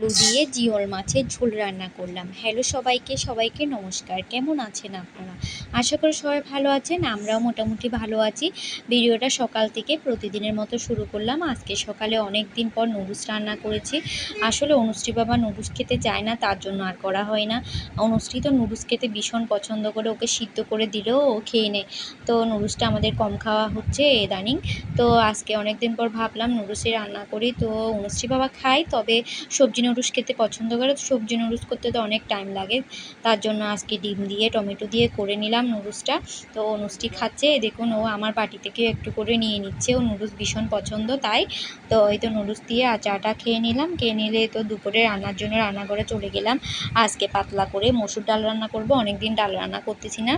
আলু দিয়ে জিওল মাছের ঝোল রান্না করলাম। হ্যালো সবাইকে সবাইকে নমস্কার। কেমন আছেন আপনারা? আশা করি সবাই ভালো আছেন, আমরাও মোটামুটি ভালো আছি। ভিডিওটা সকাল থেকে প্রতিদিনের মতো শুরু করলাম। আজকে সকালে অনেক দিন পর নুডলস রান্না করেছি। আসলে অনুশ্রী বাবা নুডলস খেতে চায় না, তার জন্য আর করা হয় না। অনুশ্রী তো নুডলস খেতে ভীষণ পছন্দ করে, ওকে সিদ্ধ করে দিলেও ও খেয়ে নেয়। তো নুডলসটা আমাদের কম খাওয়া হচ্ছে ইদানিং। তো আজকে অনেক দিন পর ভাবলাম নুডলসই রান্না করি। তো অনুশ্রী বাবা খায়, তবে সবজি নুডলস খেতে পছন্দ করে, তো সবজি নুডলস করতে তো অনেক টাইম লাগে। তার জন্য আজকে ডিম দিয়ে, টমেটো দিয়ে করে নিলাম নুডলসটা। তো অনুষ্টি খাচ্ছে দেখুন ও আমার বাটি থেকে একটু করে নিয়ে নিচ্ছে। ও নুডলস ভীষণ পছন্দ তাই। তো এই তো নুডলস দিয়ে চাটা খেয়ে নিলাম। খেয়ে নিলে তো দুপুরে রান্নার জন্য রান্না করে চলে গেলাম। আজকে পাতলা করে মসুর ডাল রান্না করব। অনেক দিন ডাল রান্না করতেছি না।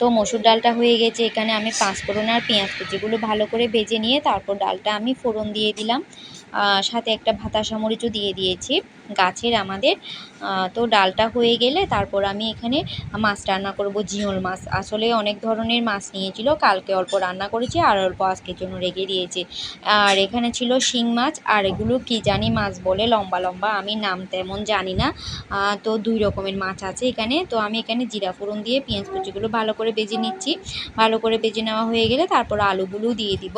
তো মসুর ডালটা হয়ে গেছে। এখানে আমি পাঁচফোড়ন আর পেঁয়াজ কুচিগুলো ভালো করে ভেজে নিয়ে তারপর ডালটা আমি ফোড়ন দিয়ে দিলাম। সাথে একটা ভাতাসা মরিচও দিয়ে দিয়েছি গাছের আমাদের। তো ডালটা হয়ে গেলে তারপর আমি এখানে মাছ রান্না করব জিওল মাছ। আসলে অনেক ধরনের মাছ নিয়েছিল, কালকে অল্প রান্না করেছি, আর অল্প আজকের জন্য রেখে দিয়েছি। আর এখানে ছিল শিং মাছ, আর এগুলো কি জানি মাছ বলে, লম্বা লম্বা, আমি নাম তেমন জানি না। তো দুই রকমের মাছ আছে এখানে। তো আমি এখানে জিরা ফোড়ন দিয়ে পেঁয়াজ কুচিগুলো ভালো করে বেজে নিচ্ছি। ভালো করে বেজে নেওয়া হয়ে গেলে তারপর আলুগুলো দিয়ে দিব।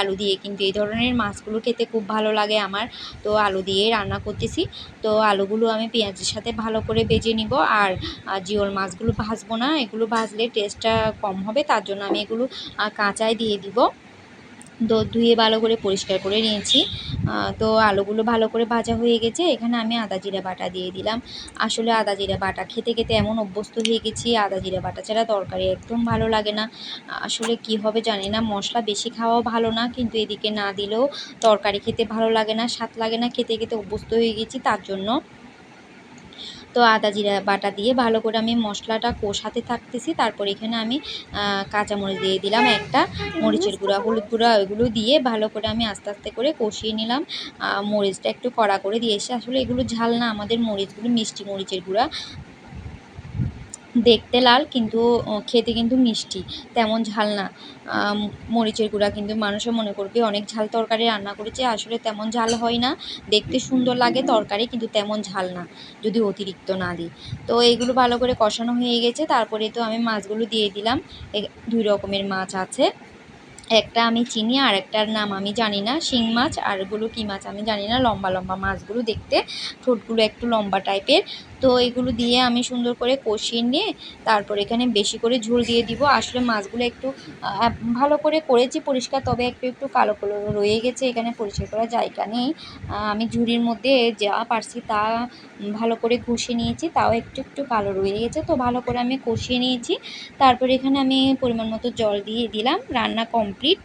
আলু দিয়ে কিন্তু এই ধরনের মাছগুলো খেতে খুব ভালো লাগে আমার। তো আলু দিয়েই রান্না করতেছি। তো আলুগুলো আমি পেঁয়াজের সাথে ভালো করে বেজে নিব। আর জিওল মাছগুলো ভাজবো না। এগুলো ভাজলে টেস্টটা কম হবে। তার জন্য আমি এগুলো কাঁচাই দিয়ে দিব। তো ধুয়ে ভালো করে পরিষ্কার করে নিয়েছি। তো আলুগুলো ভালো করে ভাজা হয়ে গেছে। এখানে আমি আদা জিরা বাটা দিয়ে দিলাম। আসলে আদা জিরা বাটা খেতে খেতে এমন অভ্যস্ত হয়ে গেছি, আদা জিরা বাটা ছাড়া তরকারি একদম ভালো লাগে না। আসলে কি হবে জানি না, মশলা বেশি খাওয়াও ভালো না, কিন্তু এদিকে না দিলেও তরকারি খেতে ভালো লাগে না, স্বাদ লাগে না, খেতে খেতে অভ্যস্ত হয়ে গেছি তার জন্য। তো আদা জিরা বাটা দিয়ে ভালো করে আমি মশলাটা কষাতে থাকতেছি। তারপর এখানে আমি কাঁচামরিচ দিয়ে দিলাম একটা, মরিচের গুঁড়া, হলুদ গুঁড়া, ওইগুলো দিয়ে ভালো করে আমি আস্তে আস্তে করে কষিয়ে নিলাম। মরিচটা একটু কড়া করে দিয়ে এসে আসলে এগুলো ঝাল না, আমাদের মরিচগুলো মিষ্টি মরিচের গুঁড়া। দেখতে লাল কিন্তু খেতে কিন্তু মিষ্টি, তেমন ঝাল না। মরিচের গুঁড়া কিন্তু মানুষে মনে করবে অনেক ঝাল তরকারি রান্না করেছে, আসলে তেমন ঝাল হয় না। দেখতে সুন্দর লাগে তরকারি কিন্তু তেমন ঝাল না, যদি অতিরিক্ত না দিই। তো এইগুলো ভালো করে কষানো হয়ে গেছে, তারপরে তো আমি মাছগুলো দিয়ে দিলাম। দুই রকমের মাছ আছে। একটা আমি চিনি আর একটার নাম আমি জানি না, শিং মাছ আর এগুলো কী মাছ আমি জানি না, লম্বা লম্বা মাছগুলো দেখতে, ঠোঁটগুলো একটু লম্বা টাইপের। তো এগুলো দিয়ে আমি সুন্দর করে কষিয়ে নিয়ে তারপর এখানে বেশি করে ঝোল দিয়ে দিব। আসলে মাছগুলো একটু ভালো করে করেছি পরিষ্কার, তবে একটু একটু কালো কালো রয়ে গেছে, এখানে পরিষ্কার করার জায়গা নেই। আমি ঝুড়ির মধ্যে যা পারছি তা ভালো করে ঘষে নিয়েছি, তাও একটু একটু কালো রয়ে গেছে, তো ভালো করে আমি কষিয়ে নিয়েছি। তারপর এখানে আমি পরিমাণ মতো জল দিয়ে দিলাম, রান্না কমপ্লিট